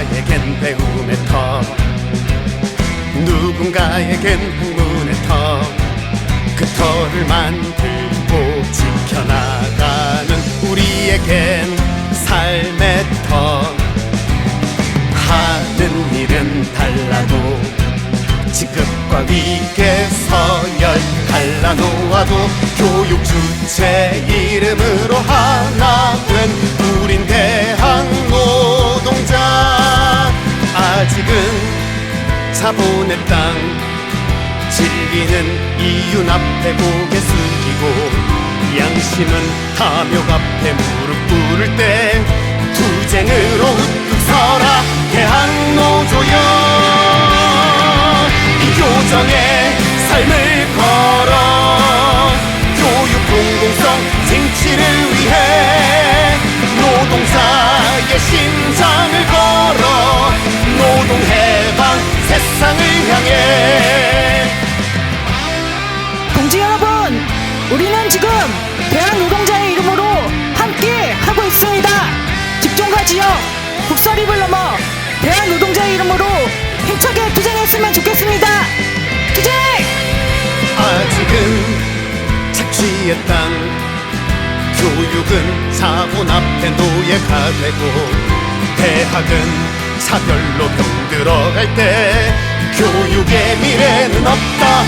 누군가에겐 배움의 터. 누군가에겐 행운의 터그 터를 만들고 지켜나가는 우리에겐 삶의 터. 하는 일은 달라도 지급과 위계 서열 갈라놓아도 교육 주체 이름으로 하나 된 자본의 땅. 진리는 이윤 앞에 고개 숙이고 양심은 탐욕 앞에 무릎 꿇을 때 투쟁으로 우뚝 서라 대학노조여. 이 교정의 삶을 우리는 지금 대한 노동자의 이름으로 함께 하고 있습니다. 직종과 지역, 국사립을 넘어 대한 노동자의 이름으로 힘차게 투쟁했으면 좋겠습니다. 투쟁! 아직은 착취의 땅 교육은 자본 앞에 노예가 되고 대학은 차별로 병들어갈 때 교육의 미래는 없다